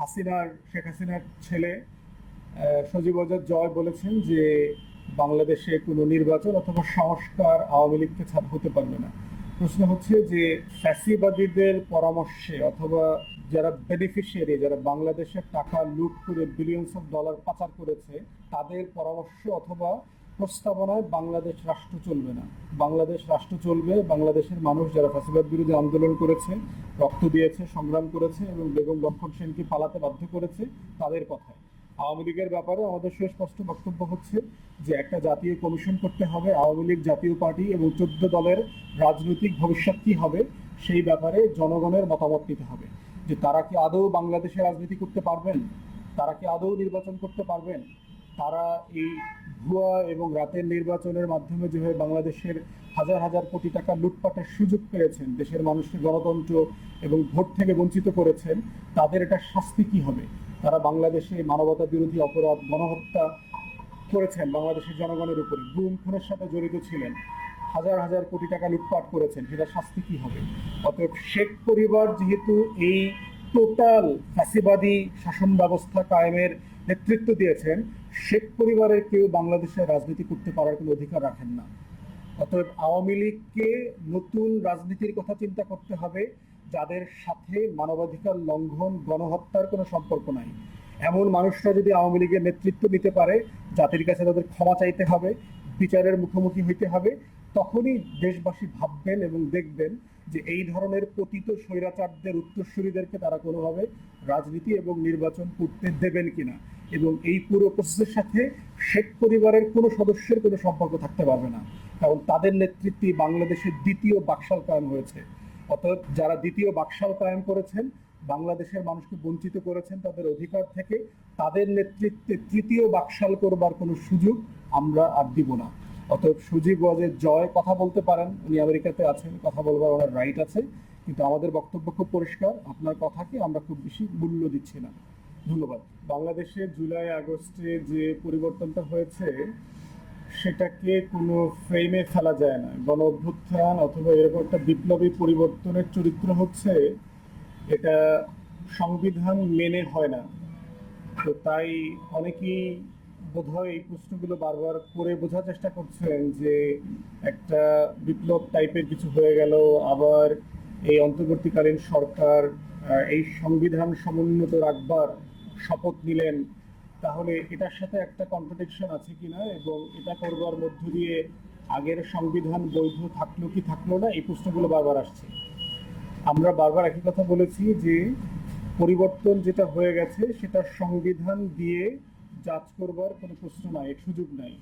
হাসিনার, শেখ হাসিনার ছেলে সজীব ওয়াজেদ জয় বলেছেন যে বাংলাদেশে কোনো নির্বাচন অথবা সংস্কার আওয়ামী লীগকে ছাড় হতে পারবে না। প্রশ্ন হচ্ছে যে ফ্যাসিবাদীদের পরামর্শে অথবা যারা বেনিফিশিয়ারি যারা বাংলাদেশের টাকা লুট করে বিলিয়নস অফ ডলার পাচার করেছে, তাদের পরামর্শ অথবা প্রস্তাবনায় বাংলাদেশ রাষ্ট্র চলবে না। বাংলাদেশ রাষ্ট্র চলবে, বাংলাদেশের মানুষ যারা ফ্যাসিবাদ বিরোধী আন্দোলন করেছে, রক্ত দিয়েছে, সংগ্রাম করেছে এবং বেগম লক্ষণ সেনকে পালাতে বাধ্য করেছে, তাদের কথায়। আওয়ামী লীগের ব্যাপারে আমাদের সুস্পষ্ট বক্তব্য হচ্ছে যে একটা জাতীয় কমিশন করতে হবে, আওয়ামী লীগ জাতীয় পার্টি এবং চোদ্দ দলের রাজনৈতিক ভবিষ্যৎ কি হবে, সেই ব্যাপারে জনগণের মতামত নিতে হবে। যে তারা কি আদৌ বাংলাদেশে রাজনীতি করতে পারবেন? তারা কি আদৌ নির্বাচন করতে পারবেন? তারা এই ভুয়া এবং রাতের নির্বাচনের মাধ্যমে যেভাবে বাংলাদেশের হাজার হাজার কোটি টাকা লুটপাটের সুযোগ পেয়েছেন, দেশের মানুষকে গণতন্ত্র এবং ভোট থেকে বঞ্চিত করেছেন, তাদের এটা শাস্তি কি হবে? তারা বাংলাদেশে মানবতা বিরোধী অপরাধ, গণহত্যা করেছেন বাংলাদেশের জনগণের উপরে। গুম, খুনের সাথে জড়িত ছিলেন। হাজার হাজার কোটি টাকা লুটপাট করেছেন সেটা শাস্তি কি হবে? অতএব শেখ পরিবার যেহেতু এই টোটাল ফ্যাসিবাদী শাসন ব্যবস্থা কায়েমের নেতৃত্ব দিয়েছেন, শেখ পরিবারের কেউ বাংলাদেশে রাজনীতি করতে পারার কোনো অধিকার রাখেন না। অতএব আওয়ামী লীগকে নতুন রাজনীতির কথা চিন্তা করতে হবে, যাদের সাথে মানবাধিকার লঙ্ঘন, গণহত্যার কোনো সম্পর্ক নাই। এমন মানুষরা যদি আওয়ামী লীগের নেতৃত্ব নিতে পারে, জাতির কাছে তাদের ক্ষমা চাইতে হবে, বিচারের মুখোমুখি হইতে হবে তখনই দেশবাসী ভাববেন এবং দেখবেন যে এই ধরনের পতিত স্বৈরাচারদের উত্তরসূরিদেরকে তারা কোনোভাবে রাজনীতি এবং নির্বাচন করতে দেবেন কিনা। এবং এই পুরো প্রসেসের সাথে শেখ পরিবারের কোনো সদস্যের কোনো সম্পর্ক থাকতে পারবে না। কারণ তাদের নেতৃত্বে বাংলাদেশের দ্বিতীয় বাকশাল কায়েম হয়েছে। অতএব যারা দ্বিতীয় বাকশাল কায়েম করেছেন, বাংলাদেশের মানুষকে বঞ্চিত করেছেন তাদের অধিকার থেকে, তাদের নেতৃত্বে তৃতীয় বাকশাল করবার কোনো সুযোগ আমরা আর দিব না। অতএব সুজীব ওয়াজের জয় কথা বলতে পারেন। উনি আমেরিকাতে আছেন, কথা বলবার ওনার রাইট আছে। কিন্তু আমাদের বক্তব্য খুব পরিষ্কার। আপনার কথাকে আমরা খুব বেশি মূল্য দিচ্ছি না। ধন্যবাদ। বাংলাদেশে জুলাই, আগস্টে যে পরিবর্তনটা হয়েছে, সেটাকে কোনো ফ্রেমে ফেলা যায় না। গণ অভ্যুত্থান অথবা এরকম একটা বিপ্লবী পরিবর্তনের চরিত্র হচ্ছে, এটা সংবিধান মেনে হয় না। তো তাই অনেকেই বোধহয় এই প্রশ্নগুলো বারবার করে বোঝার চেষ্টা করছেন যে একটা বিপ্লব টাইপের কিছু হয়ে গেল, আবার এই অন্তর্বর্তীকালীন সরকার এই সংবিধান সমুন্নত রাখবার শপথ নিলেন। তাহলে এটার সাথে একটা কন্ট্রাডিকশন আছে কিনা এবং এটা করবার মধ্য দিয়ে আগের সংবিধান বৈধ থাকল কি থাকল না, এই প্রশ্নগুলো বারবার আসছে। আমরা বারবার একই কথা বলেছি যে পরিবর্তন যেটা হয়ে গেছে সেটা সংবিধান দিয়ে জাজ করবার কোনো প্রশ্ন নাই সুযোগ নাই।